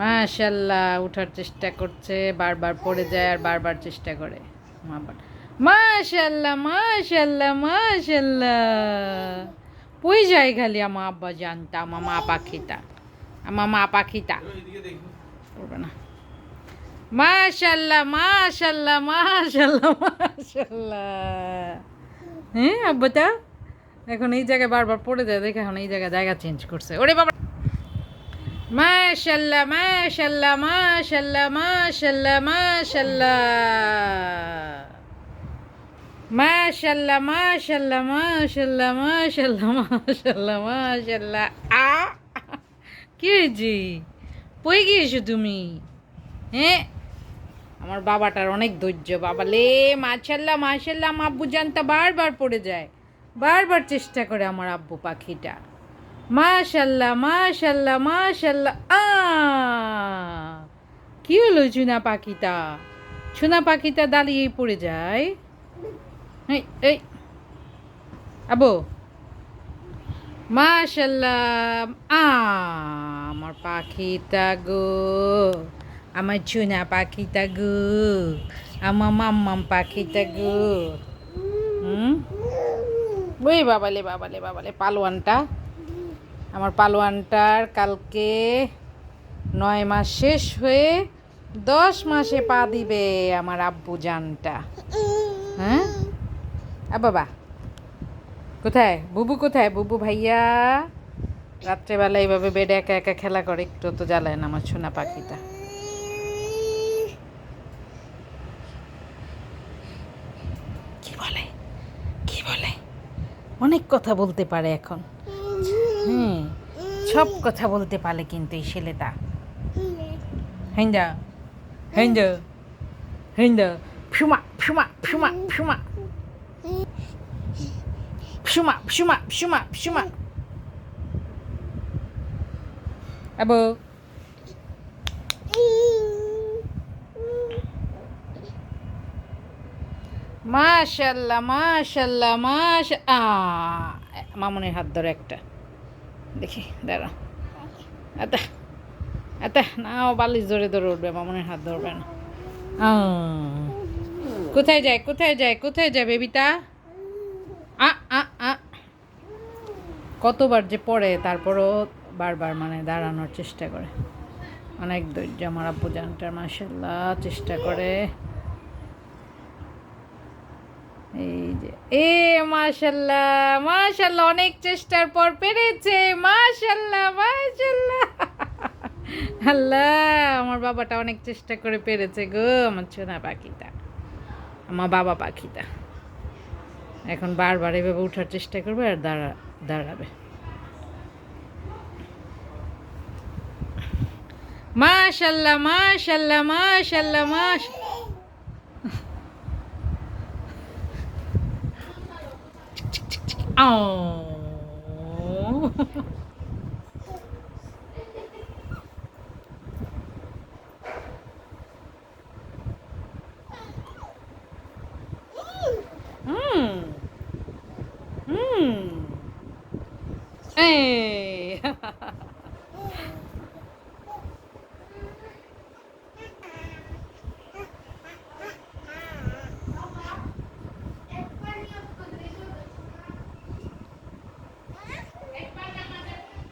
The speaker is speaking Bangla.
মাশাল্লাহ উঠার চেষ্টা করছে, বারবার পড়ে যায় আর বারবার চেষ্টা করে। আবার মাশাল্লাহ মাশাল্লাহ মাশাল্লাহ পই যায় খালি আমার আব্বা জানতা, আমার মা পাখিটা। আমার মা পাখিটা। করবে না। মাশাল্লাহ মাশাল্লাহ মাশাল্লাহ মাশাল্লাহ হ্যাঁ আব্বাটা? এখন এই জায়গায় বারবার পড়ে যায়, দেখে এখন এই জায়গায় জায়গা চেঞ্জ করছে। ওরে বাবা। মাশাল্লাহ মাশাল্লাহ মাশাল্লাহ মাশাল্লাহ মাশাল্লাহ। মাশাল্লাহ মাশাল্লাহ মাশাল্লাহ মাশাল্লাহ মাশাল্লাহ মাশাল্লাহ। আ, কি হয়েছে? পই গিয়েছো তুমি? হ্যাঁ আমার বাবাটার অনেক ধৈর্য, বাবা লে, মাশাল্লাহ মাশাল্লাহ, আমার আব্বু জানতা বারবার পড়ে যায়। বারবার চেষ্টা করে আমার আব্বু পাখিটা। মাশাল্লাহ মাশাল্লাহ মাশাল্লাহ। আ! কি হলো চুনা পাখিটা? চুনা পাখিটা দাঁড়িয়েই পড়ে যায়। এই এই। আবু। মাশাল্লাহ আমার পাখিটা গো, আমার চুনা পাখিটা গো, আমার মাম্মাম পাখিটা গো। হুম? ওই বাবালে বাবালে বাবালে, পালোয়ানটা। আমার পালোয়ানটার কালকে নয় মাস শেষ হয়ে দশ মাসে পা দিবে আমার আব্বু জানটা। হ্যাঁ? বাবা, কোথায়? বুবু কোথায়? বুবু ভাইয়া, রাত্রেবেলা এইভাবে বেডে একা একা খেলা করে, একটু তো জ্বালায় না আমার সোনা পাখিটা। কি বলে? কি বলে? অনেক কথা বলতে পারে এখন। সব কথা বলতে পারে কিন্তু এই ছেলেটা। হেঞ্জা ফিমা ফিমা ফিমা ফিমা ফিমা ফিমা ফিমা ফিমা আবু। মাশাল্লাহ মাশাল্লাহ, মাশ মামুনের হাত ধরে একটা। দেখি, দাঁড়া। আতা আতা, না, ও বালিশ ধরে ধরে উঠবে, মামুনের হাত ধরবে না। কোথায় যায় কোথায় যায় কোথায় যায় বেবিতা আ আ আ। কতবার যে পড়ে, তারপরও বারবার মানে দাঁড়ানোর চেষ্টা করে। অনেক ধৈর্য আমার আব্বু জানটার মাসাল্লাহ চেষ্টা করে। এই যে এ মাশাল্লাহ মাশাল্লাহ, অনেক চেষ্টার পর পেরেছে, মাশাল্লাহ মাশাল্লাহ। আল্লাহ, আমার বাবাটা অনেক চেষ্টা করে পেরেছে গো, আমার ছোনা পাখিটা, আমার বাবা পাখিটা। এখন বারবার এভাবে উঠার চেষ্টা করবে আর দাঁড়া, দাঁড়াবে। মাশাল্লাহ মাশাল্লাহ মাশাল্লাহ 아오.